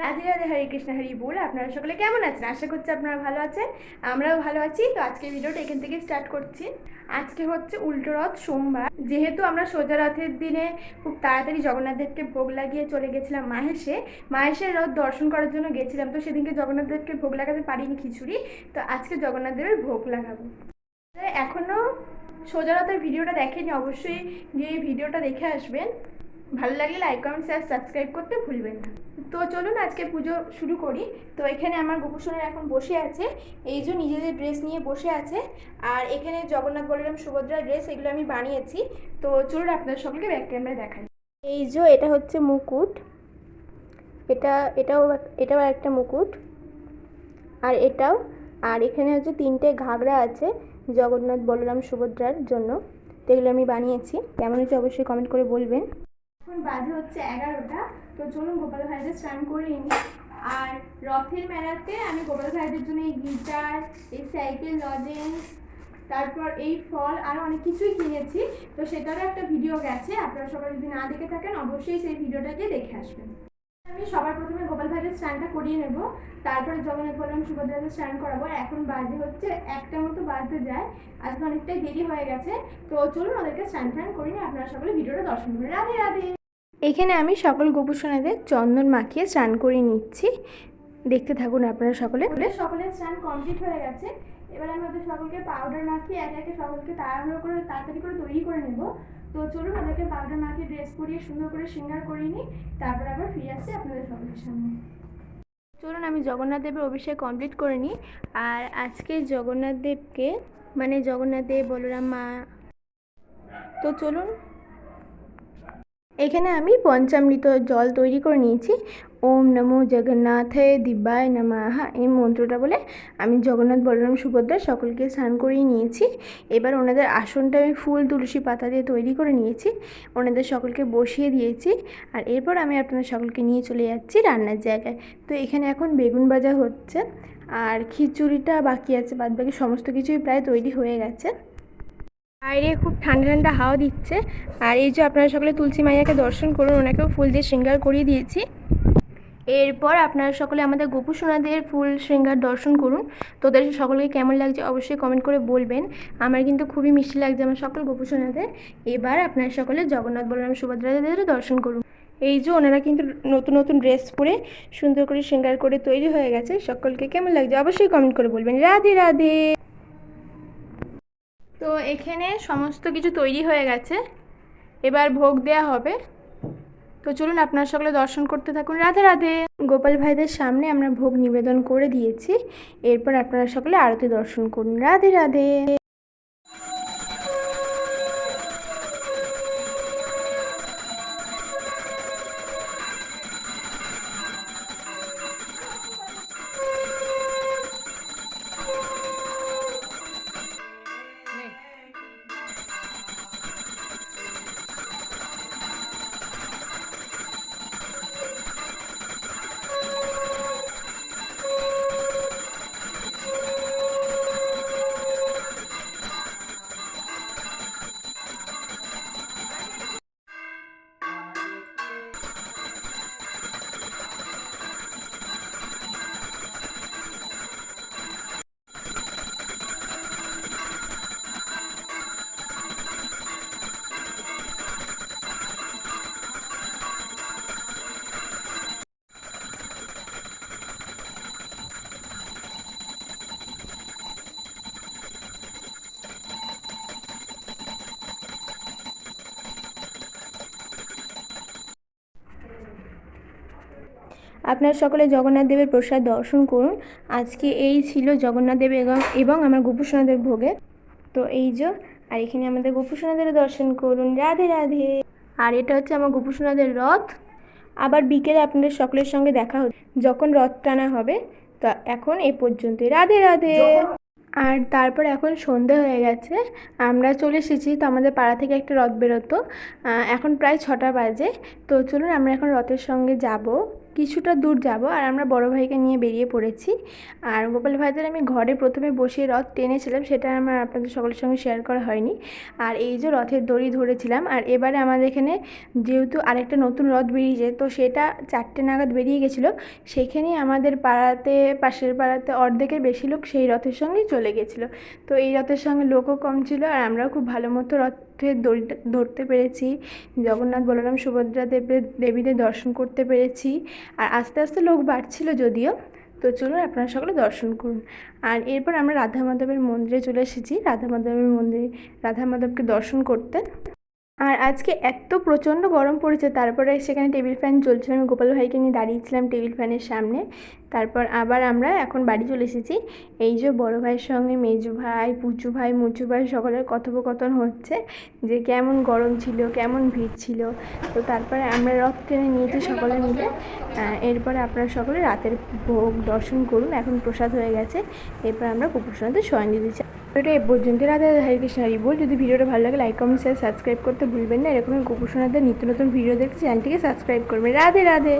রাধে রাধে হরে কৃষ্ণ, হরি বল। আপনারা সকলে কেমন আছেন? আশা করছি আপনারা ভালো আছেন। আমরাও ভালো আছি। তো আজকে ভিডিওটা এখান থেকে স্টার্ট করছি। আজকে হচ্ছে উল্টো রথ সোমবার। যেহেতু আমরা সোজা রথের দিনে খুব তাড়াতাড়ি জগন্নাথ দেবকে ভোগ লাগিয়ে চলে গেছিলাম মাহেশে, মাহেশের রথ দর্শন করার জন্য গেছিলাম। তো সেদিনকে জগন্নাথ দেবকে ভোগ লাগাতে পারিনি খিচুড়ি। তো আজকে জগন্নাথ দেবের ভোগ লাগাবো। এখনও সোজা রথের ভিডিওটা দেখেনি, অবশ্যই গিয়ে ভিডিওটা দেখে আসবেন। ভালো লাগলে লাইক কমেন্ট শেয়ার সাবস্ক্রাইব করতে ভুলবেন না। তো চলুন আজকে পুজো শুরু করি। তো এখানে আমার গোপুসোনার এখন বসে আছে। এই যে নিজেদের ড্রেস নিয়ে বসে আছে। আর এখানে জগন্নাথ, বলরাম, সুভদ্রার ড্রেস এগুলো আমি বানিয়েছি। তো চলুন আপনাদের সকলকে ব্যাক ক্যামেরায় দেখাই। এই যে এটা হচ্ছে মুকুট। এটা, এটাও এটাও একটা মুকুট। আর এটাও। আর এখানে হচ্ছে তিনটে ঘাগরা আছে জগন্নাথ, বলরাম, সুভদ্রার জন্য। তো এগুলো আমি বানিয়েছি। কেমন হচ্ছে অবশ্যই কমেন্ট করে বলবেন। এখন বাজে হচ্ছে এগারোটা। তো চলুন গোপাল ভাইদের স্নান করে নিই। আর রথের মেলাতে আমি গোপাল ভাইদের জন্য এই গিটার, এই সাইকেল, লজেন্স, তারপর এই ফল আরও অনেক কিছুই কিনেছি। তো সেটারও একটা ভিডিও গেছে, আপনারা সবাই যদি না দেখে থাকেন, অবশ্যই সেই ভিডিওটাকে দেখে আসবেন। আমি সবার প্রথমে গোপাল ভাইয়ের স্নানটা করিয়ে নেব। তারপরে জগন্নাথ বললাম সুভদ্রাকে স্নান করাবো। এখন বাজে হচ্ছে একটা মতো বাজতে যায়। আজকে অনেকটাই দেরি হয়ে গেছে। তো চলুন ওদেরকে স্নান টান করি নিই। আপনারা সকলে ভিডিওটা দর্শন করুন। রাধে রাধে! এখানে আমি সকল গোপুসোনাদের চন্দন মাখিয়ে স্নান করে নিচ্ছি। দেখতে থাকুন আপনারা সকলে। সকলের স্নান কমপ্লিট হয়ে গেছে। এবার আমি ওদের সকলকে পাউডার মাখিয়ে একে একে সকলকে তাড়াহুড়ো করে তাড়াতাড়ি করে তৈরি করে নেব। তো চলুন ওদেরকে পাউডার মাখিয়ে ড্রেস পরিয়ে সুন্দর করে সিঙ্গার করিয়ে নিই। তারপর আবার ফিরে আসছি আপনাদের সকলের সামনে। চলুন আমি জগন্নাথ দেবের অভিষেক কমপ্লিট করে নিই। আর আজকে জগন্নাথ দেবকে মানে জগন্নাথ দেব বলরাম মা তো চলুন এখানে আমি পঞ্চামৃত জল তৈরি করে নিয়েছি। ওম নমো জগন্নাথে দিব্যায় নমঃ। এই মন্ত্রটা বলে আমি জগন্নাথ বলরাম সুভদ্রা সকলকে স্নান করিয়ে নিয়েছি। এবার ওনাদের আসনটা আমি ফুল তুলসী পাতা দিয়ে তৈরি করে নিয়েছি। ওনাদের সকলকে বসিয়ে দিয়েছি। আর এরপর আমি আপনাদের সকলকে নিয়ে চলে যাচ্ছি রান্নার জায়গায়। তো এখানে এখন বেগুন ভাজা হচ্ছে। আর খিচুড়িটা বাকি আছে বাদ বাকি সমস্ত কিছুই প্রায় তৈরি হয়ে গেছে। বাইরে খুব ঠান্ডা ঠান্ডা হাওয়া দিচ্ছে। আর এই যে আপনারা সকলে তুলসী মাইয়াকে দর্শন করুন, ওনাকেও ফুল দিয়ে শৃঙ্গার করিয়ে দিয়েছি। এরপর আপনারা সকলে আমাদের গোপু সোনাদের ফুল শৃঙ্গার দর্শন করুন। তোদের সকলকে কেমন লাগছে অবশ্যই কমেন্ট করে বলবেন। আমার কিন্তু খুবই মিষ্টি লাগছে আমার সকল গোপু সোনাদের। এবার আপনারা সকলে জগন্নাথ বলরাম সুভদ্রাদেরও দর্শন করুন। এই যে ওনারা কিন্তু নতুন নতুন ড্রেস পরে সুন্দর করে শৃঙ্গার করে তৈরি হয়ে গেছে। সকলকে কেমন লাগছে অবশ্যই কমেন্ট করে বলবেন। রাধে রাধে। তো এখানে সমস্ত কিছু তৈরি হয়ে গেছে। এবার ভোগ দেয়া হবে। তো চলুন আপনার সকলে দর্শন করতে থাকুন। রাধে রাধে। গোপাল ভাইদের সামনে আমরা ভোগ নিবেদন করে দিয়েছি। এরপর আপনারা সকলে আরতি দর্শন করুন। রাধে রাধে। আপনারা সকলে জগন্নাথ দেবের প্রসাদ দর্শন করুন। আজকে এই ছিল জগন্নাথ দেব এবং এবং আমার গোপুসোনাদের ভোগে। তো এই যে, আর এখানে আমাদের গোপুসোনাদেরও দর্শন করুন। রাধে রাধে। আর এটা হচ্ছে আমার গোপুসোনাদের রথ। আবার বিকেলে আপনাদের সকলের সঙ্গে দেখা হচ্ছে। যখন রথ টানা হবে, তো এখন এ পর্যন্তই। রাধে রাধে। আর তারপর এখন সন্ধে হয়ে গেছে। আমরা চলে এসেছি তো আমাদের পাড়া থেকে একটা রথ বেরোতো। এখন প্রায় ছটা বাজে। তো চলুন আমরা এখন রথের সঙ্গে যাব। কিছুটা দূর যাব আর আমরা বড় ভাইকে নিয়ে বেরিয়ে পড়েছি। আর গোপাল ভাইদের আমি ঘরে প্রথমে বসিয়ে রথ টেনেছিলাম, সেটা আমার আপনাদের সকলের সঙ্গে শেয়ার করা হয়নি। আর এই যে রথের দড়ি ধরেছিলাম, আর এবারে আমাদের এখানে যেহেতু আরেকটা নতুন রথ বেরিয়েছে, তো সেটা চারটে নাগাদ বেরিয়ে গেছিল, সেখানেই আমাদের পাড়াতে, পাশের পাড়াতে অর্ধেকের বেশি লোক সেই রথের সঙ্গেই চলে গেছিল। তো এই রথের সঙ্গে লোকও কম ছিল আর আমরাও খুব ভালো মতো রথের দড়িটা ধরতে পেরেছি। জগন্নাথ বলরাম সুভদ্রা দেবের দেবীদের দর্শন করতে পেরেছি। আর আস্তে আস্তে লোক বাড়ছিল যদিও। তো চলুন আপনারা সকলে দর্শন করুন। আর এরপর আমরা রাধা মাধবের মন্দিরে চলে এসেছি। রাধা মাধবের মন্দিরে, রাধা মাধবকে দর্শন করতে। আর আজকে এত প্রচণ্ড গরম পড়েছে, তারপরে সেখানে টেবিল ফ্যান চলছিল আমি গোপাল ভাইকে নিয়ে দাঁড়িয়েছিলাম টেবিল ফ্যানের সামনে। তারপর আবার আমরা এখন বাড়ি চলে এসেছি। এই যে বড় ভাইয়ের সঙ্গে, মেজু ভাই, পুচু ভাই, মুচু ভাই সকলের কথোপকথন হচ্ছে যে কেমন গরম ছিল, কেমন ভিড় ছিল। তো তারপরে আমরা রথ টেনে নিয়েছি সকলে মিলে। এরপরে আপনারা সকলে রাতের ভোগ দর্শন করুন। এখন প্রসাদ হয়ে গেছে। এরপর আমরা কুপুরসোনাতে শয়ন দিতে চাই ভিডিওটা এ পর্যন্ত রাধা হরে কৃষ্ণ, হরি বল। যদি ভিডিওটা ভালো লাগে লাইক কমেন্ট শেয়ার সাবস্ক্রাইব করতে ভুলবেন না। এরকম কুপুরসোনাদের নিত্য নতুন ভিডিও দেখতে চ্যানেলটিকে সাবস্ক্রাইব করবেন। রাধে রাধে।